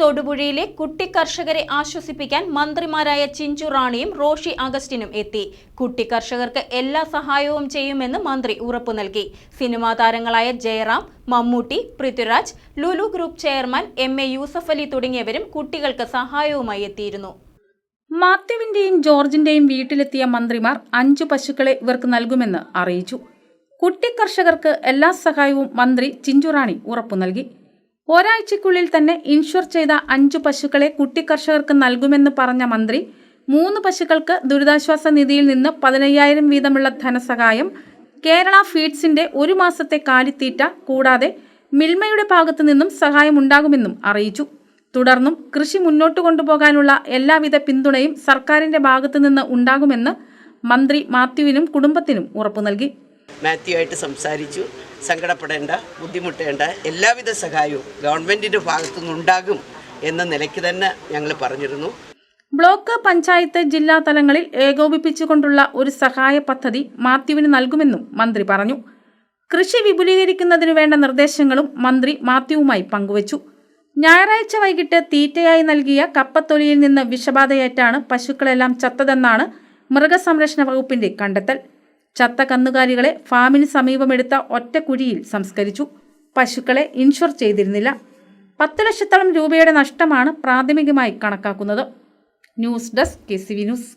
തൊടുപുഴയിലെ കുട്ടി കർഷകരെ ആശ്വസിപ്പിക്കാൻ മന്ത്രിമാരായ ചിഞ്ചു റാണിയും റോഷി അഗസ്റ്റിനും എത്തി. കുട്ടി കർഷകർക്ക് എല്ലാ സഹായവും ചെയ്യുമെന്ന് മന്ത്രി ഉറപ്പു നൽകി. സിനിമാ താരങ്ങളായ Jayaram Mammootty Prithviraj Lulu group chairman M A Yusuff Ali തുടങ്ങിയവരും കുട്ടികൾക്ക് സഹായവുമായി എത്തിയിരുന്നു. മാത്യുവിന്റെയും ജോർജിന്റെയും വീട്ടിലെത്തിയ മന്ത്രിമാർ അഞ്ചു പശുക്കളെ ഇവർക്ക് നൽകുമെന്ന് അറിയിച്ചു. കുട്ടി കർഷകർക്ക് എല്ലാ സഹായവും മന്ത്രി ചിഞ്ചുറാണി ഉറപ്പു നൽകി. ഒരാഴ്ചയ്ക്കുള്ളിൽ തന്നെ ഇൻഷുർ ചെയ്ത അഞ്ചു പശുക്കളെ കുട്ടി കർഷകർക്ക് നൽകുമെന്ന് പറഞ്ഞ മന്ത്രി മൂന്ന് പശുക്കൾക്ക് ദുരിതാശ്വാസ നിധിയിൽ നിന്ന് പതിനയ്യായിരം വീതമുള്ള ധനസഹായം കേരള ഫീഡ്സിന്റെ ഒരു മാസത്തെ കാലിത്തീറ്റ കൂടാതെ മിൽമയുടെ ഭാഗത്തു നിന്നും സഹായം ഉണ്ടാകുമെന്നും അറിയിച്ചു. തുടർന്നും കൃഷി മുന്നോട്ട് കൊണ്ടുപോകാനുള്ള എല്ലാവിധ പിന്തുണയും സർക്കാരിന്റെ ഭാഗത്തു നിന്ന് ഉണ്ടാകുമെന്ന് മന്ത്രി മാത്യുവിനും കുടുംബത്തിനും ഉറപ്പു നൽകി. മാത്യു ആയിട്ട് സംസാരിച്ചു. സങ്കടപ്പെടേണ്ട ബുദ്ധിമുട്ടേണ്ട എല്ലാവിധ സഹായവും ഗവൺമെന്റിന്റെ ഭാഗത്തുനിന്നുണ്ടാകും എന്ന നിലയ്ക്ക് തന്നെ ഞങ്ങൾ പറഞ്ഞിരുന്നു. ബ്ലോക്ക് പഞ്ചായത്ത് ജില്ലാ തലങ്ങളിൽ ഏകോപിപ്പിച്ചുകൊണ്ടുള്ള ഒരു സഹായ പദ്ധതി മാത്യുവിന് നൽകുമെന്നും മന്ത്രി പറഞ്ഞു. കൃഷി വിപുലീകരിക്കുന്നതിനു വേണ്ട നിർദ്ദേശങ്ങളും മന്ത്രി മാത്യുവുമായി പങ്കുവച്ചു. ഞായറാഴ്ച വൈകിട്ട് തീറ്റയായി നൽകിയ കപ്പത്തൊലിയിൽ നിന്ന് വിഷബാധയേറ്റാണ് പശുക്കളെല്ലാം ചത്തതെന്നാണ് മൃഗസംരക്ഷണ വകുപ്പിന്റെ കണ്ടെത്തൽ. ചത്ത കന്നുകാലികളെ ഫാമിന് സമീപമെടുത്ത ഒറ്റ കുഴിയിൽ സംസ്കരിച്ചു. പശുക്കളെ ഇൻഷുർ ചെയ്തിരുന്നില്ല. പത്ത് ലക്ഷത്തോളം രൂപയുടെ നഷ്ടമാണ് പ്രാഥമികമായി കണക്കാക്കുന്നത്. News desk K C V news.